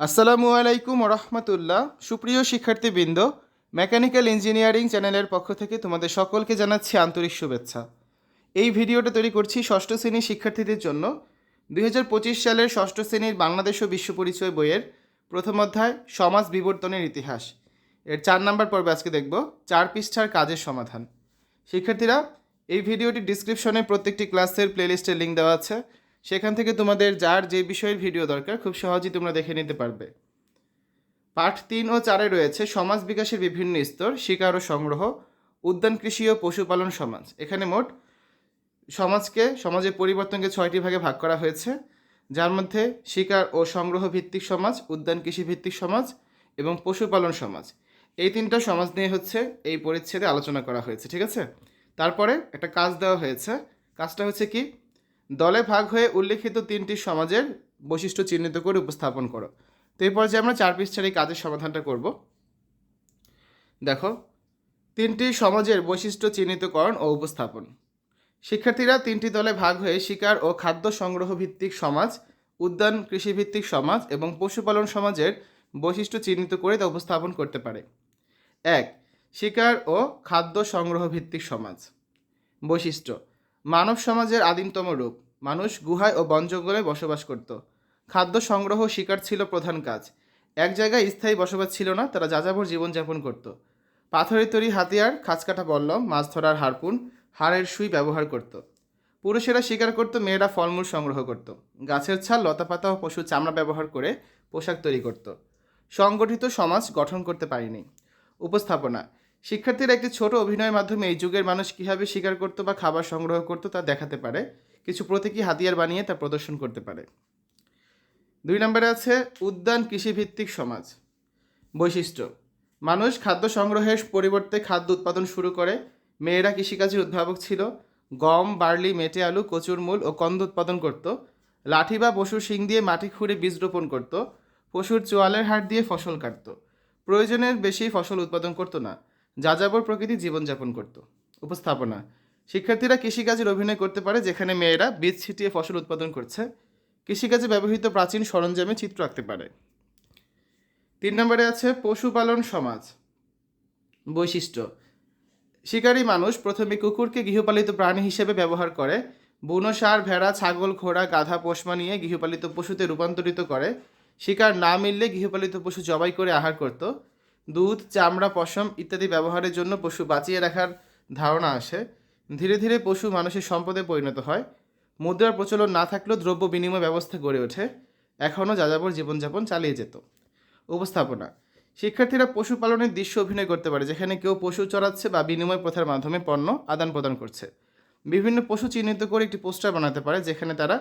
আসসালামু আলাইকুম রহমতুল্লাহ সুপ্রিয় শিক্ষার্থীবৃন্দ, মেকানিক্যাল ইঞ্জিনিয়ারিং চ্যানেলের পক্ষ থেকে তোমাদের সকলকে জানাচ্ছি আন্তরিক শুভেচ্ছা। এই ভিডিওটা তৈরি করছি ষষ্ঠ শ্রেণির শিক্ষার্থীদের জন্য। দুই হাজার পঁচিশ সালের ষষ্ঠ শ্রেণির বাংলাদেশ ও বিশ্ব পরিচয় বইয়ের প্রথম অধ্যায়, সমাজ বিবর্তনের ইতিহাস। এর চার নাম্বার পর্বে আজকে দেখব, চার পৃষ্ঠার কাজের সমাধান। শিক্ষার্থীরা, এই ভিডিওটি ডিসক্রিপশনে প্রত্যেকটি ক্লাসের প্লেলিস্টের লিঙ্ক দেওয়া আছে। সেখান থেকে তোমাদের যার যে বিষয়ের ভিডিও দরকার, খুব সহজেই তোমরা দেখে নিতে পারবে। পাঠ তিন ও চারে রয়েছে, সমাজ বিকাশের বিভিন্ন স্তর, শিকার ও সংগ্রহ, উদ্যান কৃষি ও পশুপালন সমাজ। এখানে মোট সমাজকে, সমাজের পরিবর্তনকে ছয়টি ভাগে ভাগ করা হয়েছে। যার মধ্যে শিকার ও সংগ্রহ ভিত্তিক সমাজ, উদ্যান কৃষি ভিত্তিক সমাজ এবং পশুপালন সমাজ। এই তিনটা সমাজ নিয়ে হচ্ছে এই পরিচ্ছেদে আলোচনা করা হয়েছে, ঠিক আছে? তারপরে একটা কাজ দেওয়া হয়েছে। কাজটা হচ্ছে কি? দলে ভাগ হয়ে উল্লেখিত তিনটি সমাজের বৈশিষ্ট্য চিহ্নিত করে উপস্থাপন করো। তো এই পর্যায়ে আমরা চার পৃষ্ঠার এই কাজের সমাধানটা করব। দেখো, তিনটি সমাজের বৈশিষ্ট্য চিহ্নিতকরণ ও উপস্থাপন। শিক্ষার্থীরা তিনটি দলে ভাগ হয়ে শিকার ও খাদ্য সংগ্রহ ভিত্তিক সমাজ, উদ্যান কৃষিভিত্তিক সমাজ এবং পশুপালন সমাজের বৈশিষ্ট্য চিহ্নিত করে তা উপস্থাপন করতে পারে। এক, শিকার ও খাদ্য সংগ্রহ ভিত্তিক সমাজ। বৈশিষ্ট্য মানব সমাজের আদিমতম রূপ। মানুষ গুহায় ও বন জঙ্গলে বসবাস করত। খাদ্য সংগ্রহ শিকার ছিল প্রধান কাজ। এক জায়গায় স্থায়ী বসবাস ছিল না, তারা যাযাবর জীবনযাপন করত। পাথরের তৈরি হাতিয়ার, খাঁচকাটা বল্লম, মাছ ধরার হারপুন, হাড়ের সুই ব্যবহার করত। পুরুষেরা শিকার করত, মেয়েরা ফলমূল সংগ্রহ করত। গাছের ছাল, লতাপাতা ও পশুর চামড়া ব্যবহার করে পোশাক তৈরি করত। সংগঠিত সমাজ গঠন করতে পারেনি। উপস্থাপনা। শিক্ষার্থীরা একটি ছোট অভিনয়ের মাধ্যমে এই যুগের মানুষ কীভাবে শিকার করতো বা খাবার সংগ্রহ করতো তা দেখাতে পারে। কিছু প্রতীকী হাতিয়ার বানিয়ে তা প্রদর্শন করতে পারে। দুই নম্বরে আছে উদ্যান কৃষিভিত্তিক সমাজ। বৈশিষ্ট্য, মানুষ খাদ্য সংগ্রহের পরিবর্তে খাদ্য উৎপাদন শুরু করে। মেয়েরা কৃষিকাজের উদ্ভাবক ছিল। গম, বার্লি, মেটে আলু, কচুর মূল ও কন্দ উৎপাদন করত। লাঠি বা পশুর শিং দিয়ে মাটি খুঁড়ে বীজ রোপণ করত। পশুর চোয়ালের হাড় দিয়ে ফসল কাটত। প্রয়োজনের বেশি ফসল উৎপাদন করতো না। যাযাবর প্রকৃতি জীবনযাপন করত। উপস্থাপনা। শিক্ষার্থীরা কৃষিকাজের অভিনয় করতে পারে যেখানে মেয়েরা বীজ ছিটিয়ে ফসল উৎপাদন করছে। কৃষিকাজে ব্যবহৃত প্রাচীন সরঞ্জামে চিত্র আঁকতে পারে। তিন নম্বরে আছে পশুপালন সমাজ। বৈশিষ্ট্য। শিকারী মানুষ প্রথমে কুকুরকে গৃহপালিত প্রাণী হিসেবে ব্যবহার করে। বুনো ষাঁড় ভেড়া, ছাগল, ঘোড়া, গাধা, পোষমা নিয়ে গৃহপালিত পশুতে রূপান্তরিত করে। শিকার না মিললে গৃহপালিত পশু জবাই করে আহার করত। দুধ, চামড়া, পশম ইত্যাদি ব্যবহারের জন্য পশু বাঁচিয়ে রাখার ধারণা আসে। ধীরে ধীরে পশু মানুষের সম্পদে পরিণত হয়। মুদ্রার প্রচলন না থাকলেও দ্রব্য বিনিময় ব্যবস্থা গড়ে ওঠে। এখনও যাযাবর জীবনযাপন চালিয়ে যেত। উপস্থাপনা। শিক্ষার্থীরা পশুপালনের দৃশ্য অভিনয় করতে পারে, যেখানে কেউ পশু চড়াচ্ছে বা বিনিময় প্রথার মাধ্যমে পণ্য আদান প্রদান করছে। বিভিন্ন পশু চিহ্নিত করে একটি পোস্টার বানাতে পারে, যেখানে তারা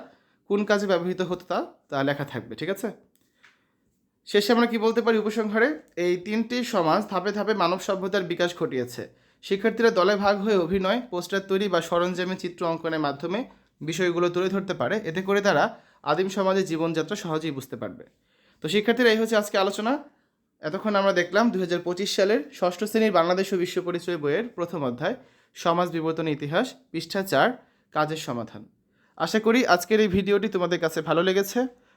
কোন কাজে ব্যবহৃত হতো তা তা লেখা থাকবে, ঠিক আছে? শেষে আমরা কি বলতে পারি উপসংহারে? এই তিনটি সমাজ ধাপে ধাপে মানব সভ্যতার বিকাশ ঘটিয়েছে। শিক্ষার্থীরা দলে ভাগ হয়ে অভিনয়, পোস্টার তৈরি বা সরঞ্জামে চিত্র অঙ্কনের মাধ্যমে বিষয়গুলো তুলে ধরতে পারে। এতে করে তারা আদিম সমাজের জীবনযাত্রা সহজেই বুঝতে পারবে। তো শিক্ষার্থীরা, এই হচ্ছে আজকে আলোচনা। এতক্ষণ আমরা দেখলাম দু হাজার পঁচিশ সালের ষষ্ঠ শ্রেণির বাংলাদেশ ও বিশ্ব পরিচয় বইয়ের প্রথম অধ্যায়, সমাজ বিবর্তন ইতিহাস, পৃষ্ঠা চার, কাজের সমাধান। আশা করি আজকের এই ভিডিওটি তোমাদের কাছে ভালো লেগেছে।